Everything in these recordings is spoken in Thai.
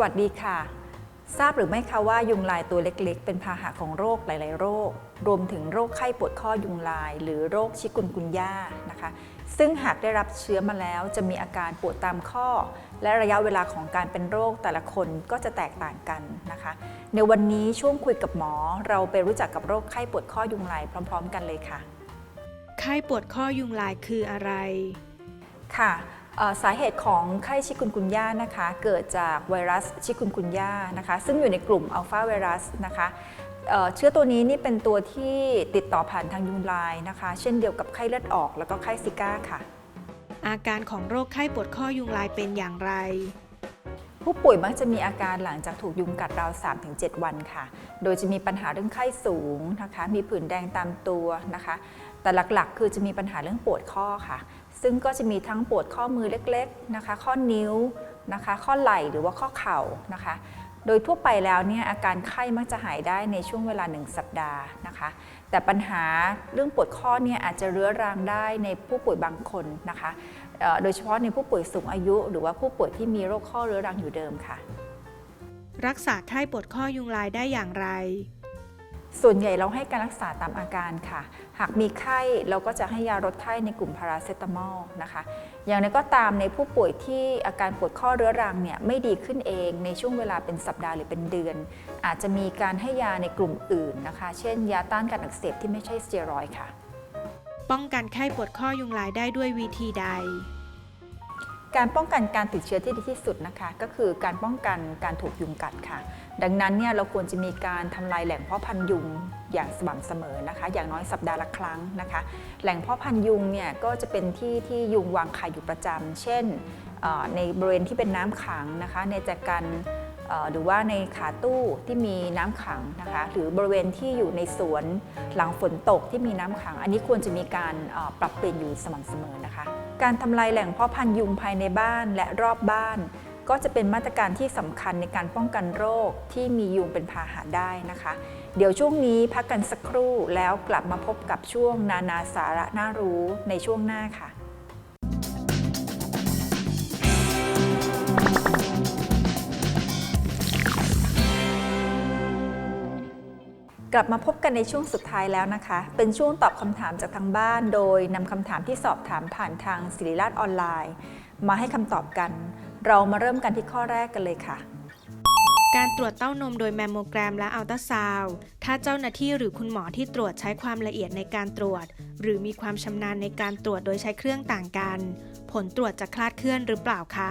วัสดีค่ะ ทราบหรือไม่คะว่ายุงลายตัวเล็กๆ เป็นพาหะของโรคหลาย ๆ โรค รวมถึงโรคไข้ปวดข้อยุงลาย หรือโรคชิกุนกุนย่านะคะ ซึ่งหากได้รับเชื้อมาแล้วจะมีอาการปวดตามข้อ และระยะเวลาของการเป็นโรคแต่ละคนก็จะแตกต่างกันนะคะ ในวันนี้ช่วงคุยกับหมอ เราไปรู้จักกับโรคไข้ปวดข้อยุงลายพร้อม ๆ กันเลยค่ะ ไข้ปวดข้อยุงลายคืออะไรค่ะเอ่อ สาเหตุของไข้ชิคุนกุนย่านะคะเกิดจากไวรัสชิคุนกุนย่านะคะซึ่งอยู่ในกลุ่มอัลฟาไวรัสนะคะเอ่อเชื้อตัวนี้นี่เป็นตัวที่ติดต่อผ่านทางยุงลายนะคะ เช่นเดียวกับไข้เลือดออกแล้วก็ไข้ซิก้าค่ะ อาการของโรคไข้ปวดข้อยุงลายเป็นอย่างไรผู้ป่วยมักจะมีอาการหลังจากถูกยุงกัดราว 3-7 วันค่ะ โดยจะมีปัญหาเรื่องไข้สูงนะคะ มีผื่นแดงตามตัวนะคะ แต่หลักๆ คือจะมีปัญหาเรื่องปวดข้อค่ะ ซึ่งก็จะมีทั้งปวดข้อมือเล็กๆนะคะ ข้อนิ้วนะคะ ข้อไหล่หรือว่าข้อเข่านะคะ โดยทั่วไปแล้วเนี่ยอาการไข้มักจะหายได้ในช่วงเวลา 1 สัปดาห์นะคะ แต่ปัญหาเรื่องปวดข้อเนี่ยอาจจะเรื้อรังได้ในผู้ป่วยบางคนนะคะ โดยเฉพาะในผู้ป่วยสูงอายุ หรือว่าผู้ป่วยที่มีโรคข้อเรื้อรังอยู่เดิมค่ะ รักษาไข้ปวดข้อยุงลายได้อย่างไร ส่วนใหญ่เราให้การรักษาตามอาการค่ะ หากมีไข้เราก็จะให้ยาลดไข้ในกลุ่มพาราเซตามอลนะคะ อย่างไรก็ตามในผู้ป่วยที่อาการปวดข้อเรื้อรังเนี่ยไม่ดีขึ้นเองในช่วงเวลาเป็นสัปดาห์หรือเป็นเดือน อาจจะมีการให้ยาในกลุ่มอื่นนะคะ เช่น ยาต้านการอักเสบที่ไม่ใช่สเตียรอยค่ะ ป้องกันไข้ปวดข้อยุงลายได้ด้วยวิธีใด การป้องกันการติดเชื้อที่ดีที่สุดนะคะก็คือการป้องกันการถูกยุงกัดค่ะ ดังนั้นเนี่ยเราควรจะมีการทำลายแหล่งเพาะพันธุ์ยุงอย่างสม่ำเสมอนะคะ อย่างน้อยสัปดาห์ละครั้งนะคะ แหล่งเพาะพันธุ์ยุงเนี่ยก็จะเป็นที่ที่ยุงวางไข่อยู่ประจำเช่นในบริเวณที่เป็นน้ำขังนะคะ ในจากการ หรือว่าในขาตู้ที่มีน้ำขังนะคะหรือบริเวณที่อยู่ในสวนหลังฝนตกที่มีน้ำขัง อันนี้ควรจะมีการปรับเปลี่ยนอยู่สม่ำเสมอนะคะ การทำลายแหล่งเพาะพันธุ์ยุงภายในบ้านและรอบบ้าน ก็จะเป็นมาตรการที่สำคัญในการป้องกันโรคที่มียุงเป็นพาหะได้นะคะ เดี๋ยวช่วงนี้พักกันสักครู่แล้วกลับมาพบกับช่วงนานาสาระน่ารู้ในช่วงหน้าค่ะ กลับมาพบกันในช่วงสุดท้ายแล้วนะคะ เป็นช่วงตอบคำถามจากทางบ้าน โดยนำคำถามที่สอบถามผ่านทางศิริราชออนไลน์ มาให้คำตอบกัน เรามาเริ่มกันที่ข้อแรกกันเลยค่ะ การตรวจเต้านมโดยแมมโมแกรมและอัลตราซาวด์ถ้าเจ้าหน้าที่หรือคุณหมอที่ตรวจใช้ความละเอียดในการตรวจ หรือมีความชำนาญในการตรวจโดยใช้เครื่องต่างกัน ผลตรวจจะคลาดเคลื่อนหรือเปล่าคะ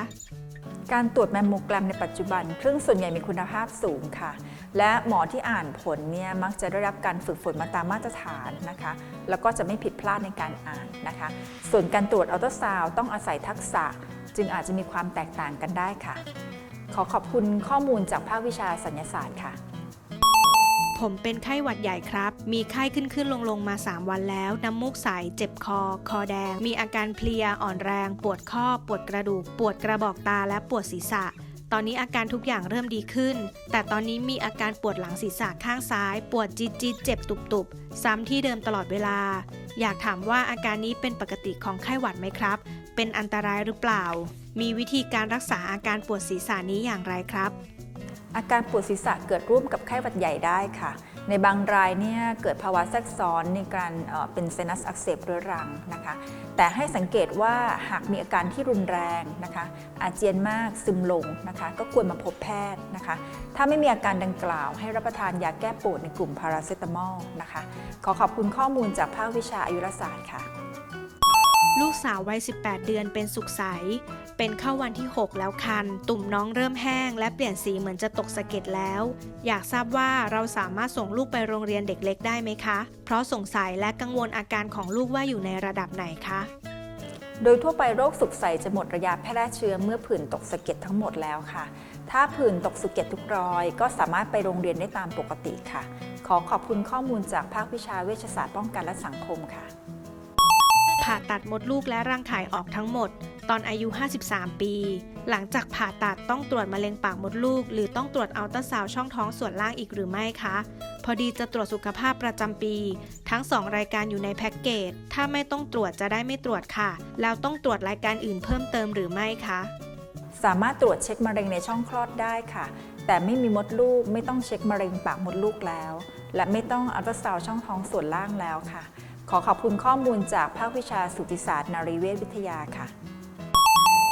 การตรวจแมมโมแกรมในปัจจุบัน เครื่องส่วนใหญ่มีคุณภาพสูงค่ะ และหมอที่อ่านผลเนี่ยมักจะได้รับการฝึกฝนมาตามมาตรฐานนะคะ แล้วก็จะไม่ผิดพลาดในการอ่านนะคะ ส่วนการตรวจอัลตราซาวด์ต้องอาศัยทักษะ จึงอาจจะมีความแตกต่างกันได้ค่ะ ขอขอบคุณข้อมูลจากภาควิชาสัญญาศาสตร์ค่ะ ผมเป็นไข้หวัดใหญ่ครับ มีไข้ขึ้นขึ้นลงลงมา 3 วันแล้ว น้ำมูกใส เจ็บคอ คอแดง มีอาการเพลียอ่อนแรง ปวดข้อ ปวดกระดูก ปวดกระบอกตา และปวดศีรษะตอนนี้อาการทุกอย่างเริ่มดีขึ้น แต่ตอนนี้มีอาการปวดหลังศีรษะข้างซ้าย ปวดจี๊ดจี๊ดเจ็บตุบตุบซ้ำที่เดิมตลอดเวลา อยากถามว่าอาการนี้เป็นปกติของไข้หวัดไหมครับ เป็นอันตรายหรือเปล่า มีวิธีการรักษาอาการปวดศีรษะนี้อย่างไรครับ อาการปวดศีรษะเกิดร่วมกับไข้หวัดใหญ่ได้ค่ะ ในบางรายเนี่ยเกิดภาวะแทรกซ้อนในการเป็นไซนัสอักเสบเรื้อรังนะคะ แต่ให้สังเกตว่าหากมีอาการที่รุนแรงนะคะ อาเจียนมากซึมลงนะคะ ก็ควรมาพบแพทย์นะคะ ถ้าไม่มีอาการดังกล่าวให้รับประทานยาแก้ปวดในกลุ่มพาราเซตามอลนะคะ ขอขอบคุณข้อมูลจากภาควิชาอายุรศาสตร์ค่ะ ลูกสาววัย 18 เดือนเป็นสุขใส เป็นเข้าวันที่ 6 แล้วคัน ตุ่มน้องเริ่มแห้ง และเปลี่ยนสีเหมือนจะตกสะเก็ดแล้ว อยากทราบว่าเราสามารถส่งลูกไปโรงเรียนเด็กเล็กได้ไหมคะ เพราะสงสัยและกังวลอาการของลูกว่าอยู่ในระดับไหนคะ โดยทั่วไปโรคสุกใสจะหมดระยะแพร่เชื้อเมื่อผื่นตกสะเก็ดทั้งหมดแล้วค่ะ ถ้าผื่นตกสะเก็ดทุกรอย ก็สามารถไปโรงเรียนได้ตามปกติค่ะ ขอขอบคุณข้อมูลจากภาควิชาเวชศาสตร์ป้องกันและสังคมค่ะ ผ่าตัดมดลูกและรังไข่ออกทั้งหมด ตอนอายุ 53 ปี หลังจากผ่าตัดต้องตรวจมะเร็งปากมดลูก หรือต้องตรวจอัลตราซาวด์ช่องท้องส่วนล่างอีกหรือไม่คะ พอดีจะตรวจสุขภาพประจำปี ทั้ง 2 รายการอยู่ในแพ็กเกจ ถ้าไม่ต้องตรวจจะได้ไม่ตรวจค่ะ แล้วต้องตรวจรายการอื่นเพิ่มเติมหรือไม่คะ สามารถตรวจเช็คมะเร็งในช่องคลอดได้ค่ะ แต่ไม่มีมดลูกไม่ต้องเช็คมะเร็งปากมดลูกแล้ว และไม่ต้องอัลตราซาวด์ช่องท้องส่วนล่างแล้วค่ะ ขอขอบคุณข้อมูลจากภาควิชาสูติศาสตร์นารีเวชวิทยาค่ะ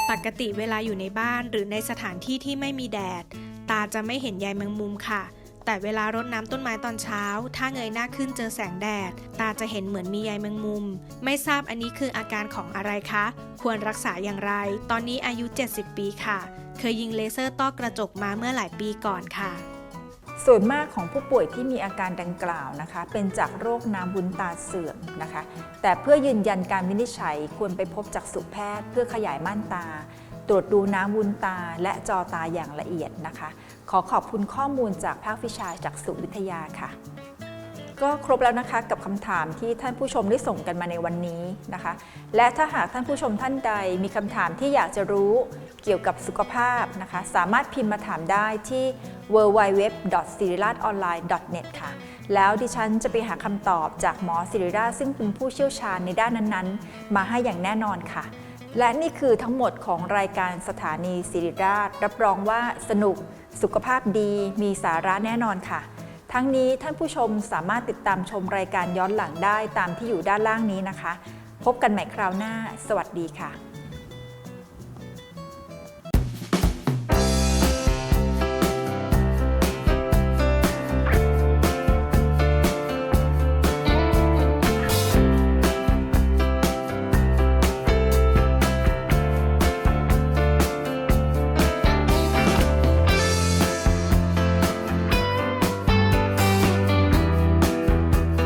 ปกติเวลาอยู่ในบ้านหรือในสถานที่ที่ไม่มีแดด ตาจะไม่เห็นใยแมงมุมค่ะ แต่เวลารดน้ำต้นไม้ตอนเช้า ถ้าเงยหน้าขึ้นเจอแสงแดด ตาจะเห็นเหมือนมีใยแมงมุม ไม่ทราบอันนี้คืออาการของอะไรคะ ควรรักษาอย่างไร ตอนนี้อายุ 70 ปีค่ะ เคยยิงเลเซอร์ต้อกระจกมาเมื่อหลายปีก่อนค่ะ ส่วนมากของผู้ป่วยที่มีอาการดังกล่าวนะคะ เป็นจากโรคน้ำวุ้นตาเสื่อมนะคะ แต่เพื่อยืนยันการวินิจฉัยควรไปพบจักษุแพทย์ เพื่อขยายม่านตา ตรวจดูน้ำวุ้นตาและจอตาอย่างละเอียดนะคะ ขอขอบคุณข้อมูลจากภาควิชาจักษุวิทยาค่ะ ก็ครบแล้วนะคะกับคำถามที่ท่านผู้ชมได้ส่งกันมาในวันนี้นะคะ และถ้าหากท่านผู้ชมท่านใดมีคำถามที่อยากจะรู้ เกี่ยวกับสุขภาพนะคะ สามารถพิมพ์มาถามได้ที่ www.siriratonline.net ค่ะ แล้วดิฉันจะไปหาคำตอบจากหมอสิริราชซึ่งเป็นผู้เชี่ยวชาญในด้านนั้นๆ มาให้อย่างแน่นอนค่ะ และนี่คือทั้งหมดของรายการสถานีสิริราช รับรองว่าสนุกสุขภาพดี มีสาระแน่นอนค่ะ ทั้งนี้ท่านผู้ชมสามารถติดตามชมรายการย้อนหลังได้ตามที่อยู่ด้านล่างนี้นะคะ พบกันใหม่คราวหน้า สวัสดีค่ะ